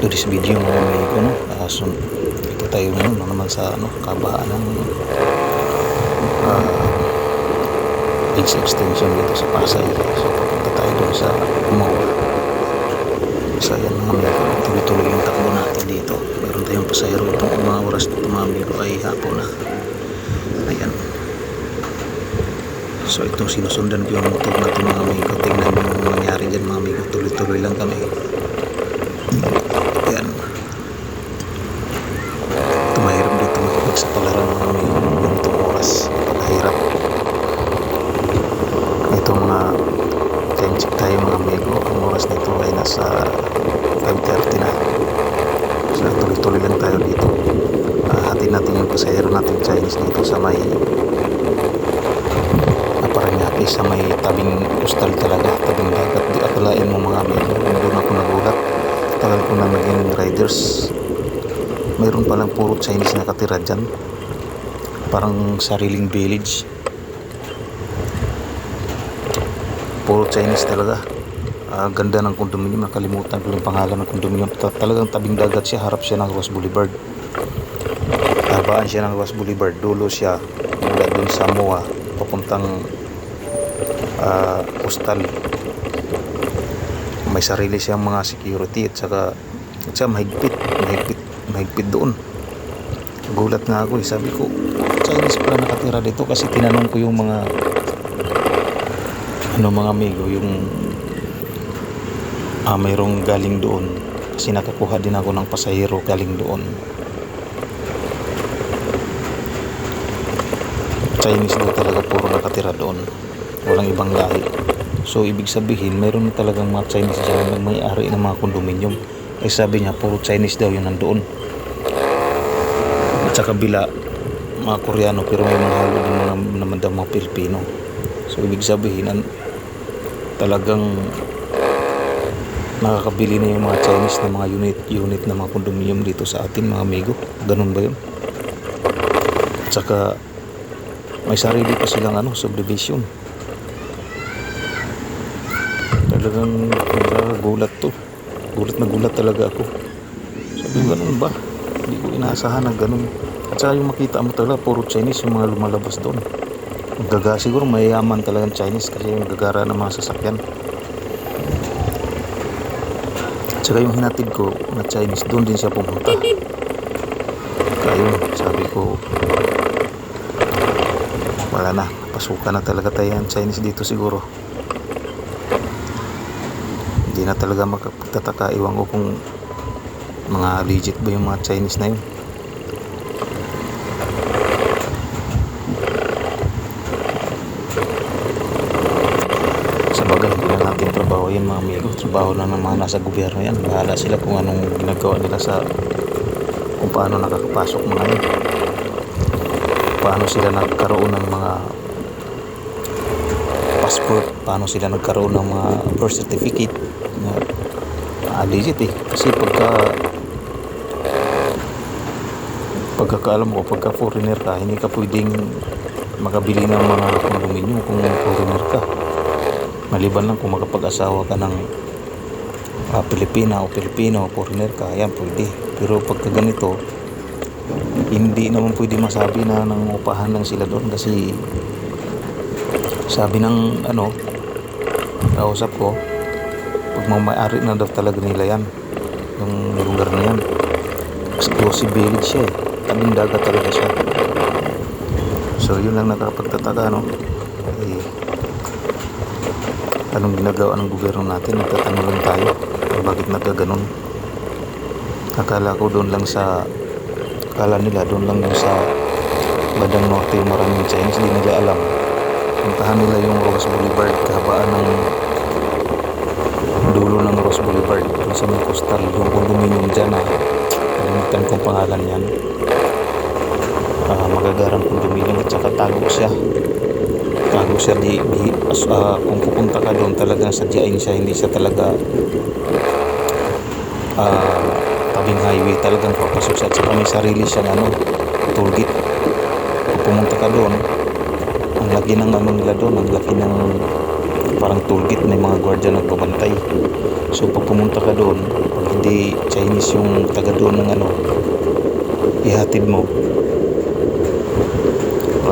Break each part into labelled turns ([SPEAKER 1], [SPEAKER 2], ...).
[SPEAKER 1] today's video mga amigo no uh, so, ito tayo ngayon no, naman sa ano kabaan ng uh, base extension dito sa Pasay. So papunta tayo doon sa mall. So yan mga amigo tuloy-tuloy yung takbo natin dito. Meron tayong pasayro itong mga oras na ito mga amigo ay hapon na. Ayan. So itong sinusundan ko yung motor natin mga amigo. Tingnan mo yung nangyari dyan mga amigo. Tuloy-tuloy lang kami. Ayan. Ito mahirap dito makipagsapalaran mga amigo. Ganitong oras. Mahirap. Ito mga time check tayo mga amigo. Ang oras nasa 5.30 na. So tuloy-tuloy lang tayo dito. Uh, hatin natin yung pasahero natin Chinese dito sa may Paranaque sa may tabing postal talaga, tabing dagat. Di akalain mo mga amigo, doon ako nagulat. Tagal ko na naging riders. Mayroon palang puro Chinese na katira dyan. Parang sariling village. Puro Chinese talaga. Ah, ganda ng condominium, nakalimutan ko yung pangalan ng condominium. Ta- Talagang tabing dagat siya, harap siya ng Ross Boulevard. Habaan siya ng Ross Boulevard, dulo siya mula dun sa MOA papuntang ah, postal may sarili siyang mga security at saka at saka mahigpit mahigpit mahigpit doon gulat nga ako eh sabi ko Chinese pala nakatira dito kasi tinanong ko yung mga ano mga amigo yung ah, mayroong galing doon. Kasi nakakuha din ako ng pasahero galing doon. Chinese daw talaga puro nakatira doon. Walang ibang lahi. So ibig sabihin mayroon na talagang mga Chinese dyan na may-ari ng mga kondominium. Ay sabi niya puro Chinese daw yun nandoon. At sa kabila mga Koreano pero may mga halo din mga naman daw mga Pilipino. So ibig sabihin an, talagang nakakabili na yung mga Chinese na mga unit unit na mga kondominium dito sa atin mga amigo ganun ba yun? At saka may sarili pa silang ano subdivision. Talagang gulat to. Gulat na gulat talaga ako. Sabi ganun ba? Hindi ko inaasahan na ganun. At saka yung makita mo talaga puro Chinese yung mga lumalabas doon. Gaga siguro mayayaman talagang Chinese kasi yung gagara ng mga sasakyan at saka yung hinatid ko na Chinese doon din siya pumunta. Kaya sabi ko wala na pasukan na talaga tayo ang Chinese dito siguro. Hindi na talaga magtataka iwan ko kung mga legit ba yung mga Chinese na yun bagay hindi na natin trabaho yan mga amigo trabaho lang ng mga nasa gobyerno yan. Bahala sila kung anong ginagawa nila sa kung paano nakakapasok mga yun. Paano sila nagkaroon ng mga passport, paano sila nagkaroon ng mga birth certificate. Na ah, legit eh. Kasi pagka pagkakaalam ko, pagka foreigner ka, hindi ka pwedeng makabili ng mga kondominium kung foreigner ka. Maliban lang kung makapag-asawa ka ng ah, Pilipina o Pilipino o foreigner ka, yan pwede. Pero pagka ganito, hindi naman pwede masabi na nangupahan lang sila doon kasi sabi ng ano kausap ko pag mamayari na daw talaga nila yan yung lugar na yan. Exclusive village siya eh. Tabing dagat talaga siya. So yun lang nakapagtataka no? Eh, anong ginagawa ng gobyerno natin? Nagtatanong lang tayo kung bakit nagkaganon. Akala ko doon lang sa akala nila doon lang yung sa Badang Norte yung maraming Chinese hindi nila alam. Puntahan nila yung Ross Boulevard kahabaan ng dulo ng Ross Boulevard doon sa may coastal yung condominium dyan na kalimutan kong pangalan yan. Uh, magagarang condominium at saka tago siya siya di, di uh, kung pupunta ka doon talagang sadyain siya hindi siya talaga uh, tabing highway talagang papasok siya. At saka may sarili siyang ano toll gate. Kung pumunta ka doon ang laki ng ano nila doon ang laki ng parang toolgate may mga gwardiya nagbabantay so pag pumunta ka doon hindi Chinese yung taga doon ng ano ihatid mo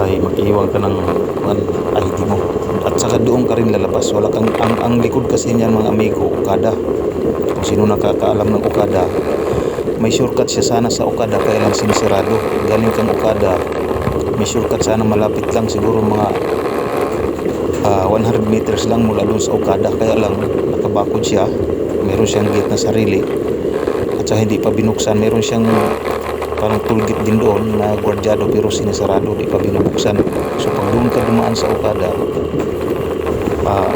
[SPEAKER 1] ay mag-iwan ka ng ano, ID mo. At saka doon ka rin lalabas. Wala kang ang, ang likod kasi niyan mga amigo Okada. Kung sino nakakaalam ng Okada may shortcut siya sana sa Okada kaya lang sinisirado. Galing kang Okada may shortcut sana malapit lang siguro mga ah, 100 meters lang mula doon sa Okada. Kaya lang nakabakod siya. Meron siyang gate na sarili. At saka hindi pa binuksan. Meron siyang parang toolgate din doon na gwardyado pero sinisarado di pa binubuksan. So pag doon ka dumaan sa Okada ah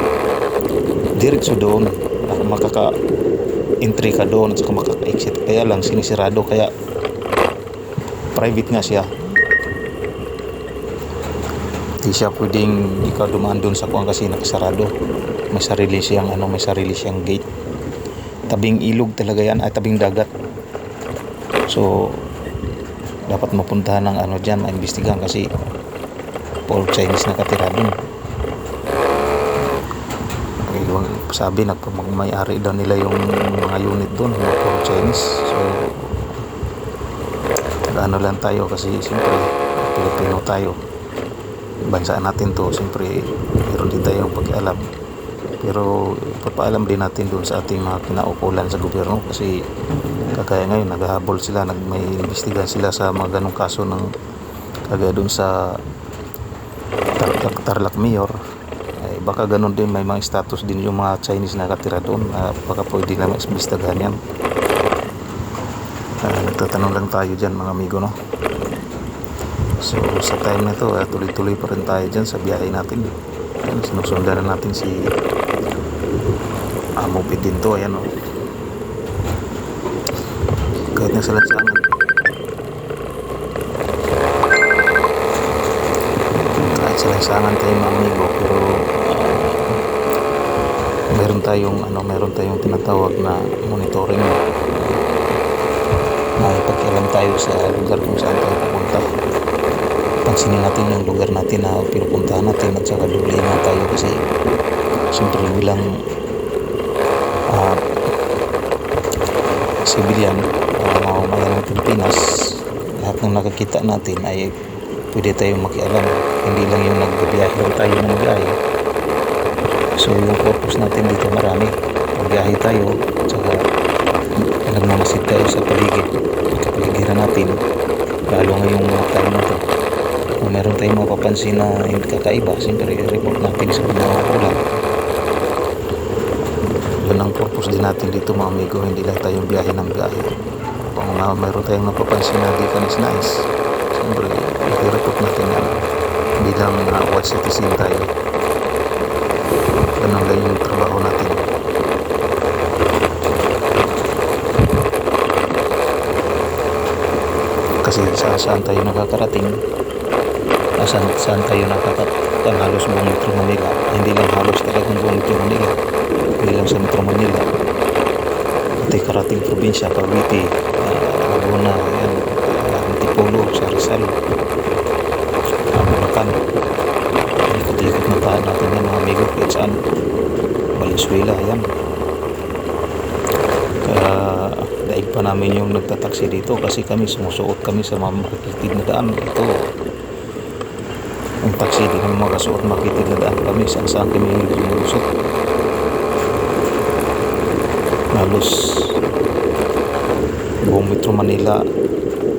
[SPEAKER 1] diretso doon ah, makaka entry ka doon at saka makaka-exit. Kaya lang sinisirado kaya private nga siya. Di siya pwedeng ikaw dumaan doon sa kuwan kasi nakasarado. May sarili siyang ano may sarili siyang gate. Tabing ilog talaga yan ay tabing dagat. So dapat mapuntahan ng ano dyan maimbestigahan kasi Paul Chinese nakatira doon okay, yung- sabi nagpamagmayari daw nila yung mga unit doon mga Paul Chinese. So ano lang tayo kasi siyempre Pilipino tayo. Bansa natin to siyempre meron din tayong pag-alam pero ipapaalam din natin doon sa ating mga kinaukulan sa gobyerno kasi kagaya ngayon naghahabol sila nag may imbestigahan sila sa mga ganong kaso ng kagaya doon sa Tarlac, Tarlac Mayor. Ay baka ganun din may mga status din yung mga Chinese na nakatira doon uh, baka pwede na maimbestigahan yan. Uh, nagtatanong lang tayo dyan mga amigo no? So sa time na to, eh, tuloy-tuloy pa rin tayo dyan sa biyahe natin. Sinusundan na natin si Amopid din to, ayan o. Kahit na sa lansangan. Kahit sa lansangan tayo mga amigo, pero meron tayong ano, meron tayong tinatawag na monitoring may pagkialam tayo sa lugar kung saan tayo pupunta pansinin natin yung lugar natin na pinupuntahan natin at saka duli na tayo kasi siyempre bilang uh, civilian uh, mamamayan ng Pilipinas. Lahat ng nakakita natin ay pwede tayong makialam. Hindi lang yung nagbiyahe lang tayo ng biyahe so yung purpose natin dito marami. Pagbiyahe tayo at saka nagmamasid tayo sa paligid kapaligiran natin lalo ngayong mga time na to. Kung meron tayong mapapansin na hindi kakaiba siyempre i-report natin sa mga yun ang purpose din natin dito mga amigo hindi lang tayong biyahe ng biyahe. Kung na, meron tayong napapansin na di ka nais siyempre i-report natin yan. Hindi lang uh, watch citizen tayo ganun lang yung trabaho natin. Kasi sa saan tayo nakakarating? Ah, saan, saan tayo nakakarating halos buong Metro Manila? Hindi lang halos talagang buong Metro Manila lang sa Metro Manila pati karating probinsya Cavite uh, Laguna yan, uh, Antipolo sa Rizal. Uh, Bulacan. Ikot-ikot na tahan natin yan mga amigo kahit saan. Valenzuela yan kaya daig pa namin yung nagtataksi dito kasi kami sumusuot kami sa mga makikitid na daan. Ito ang taxi di kami makasuot makitid na daan kami saan saan kami lumulusot halos buong Metro Manila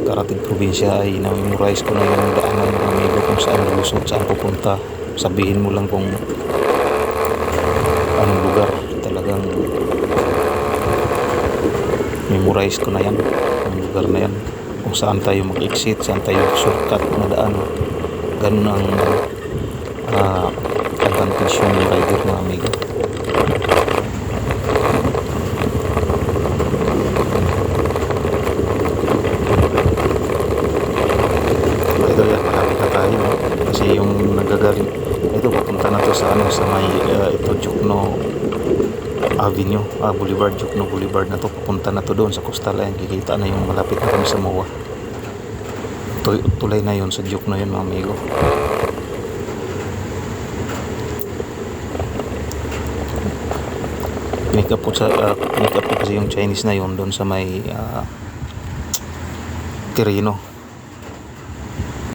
[SPEAKER 1] karating probinsya ay namemorize ko na yung daanan ng amigo kung saan lulusot saan pupunta. Sabihin mo lang kung anong lugar talagang memorize ko na yan ang lugar na yan. Kung saan tayo mag-exit saan tayo shortcut na daan. Ganun ang uh, advantage yung rider mga amigo ito yan malapit na tayo no? kasi yung nagagaling ito papunta na to sa may uh, ito Jukno Avenue, ah, Boulevard, Jukno Boulevard na to. Papunta na to doon sa coastal line. Kikita na yung malapit na kami sa MOA. Tu- tulay na yun sa Jukno yun mga amigo. up po sa ah, make up po kasi yung Chinese na yon doon sa may ah, Tirino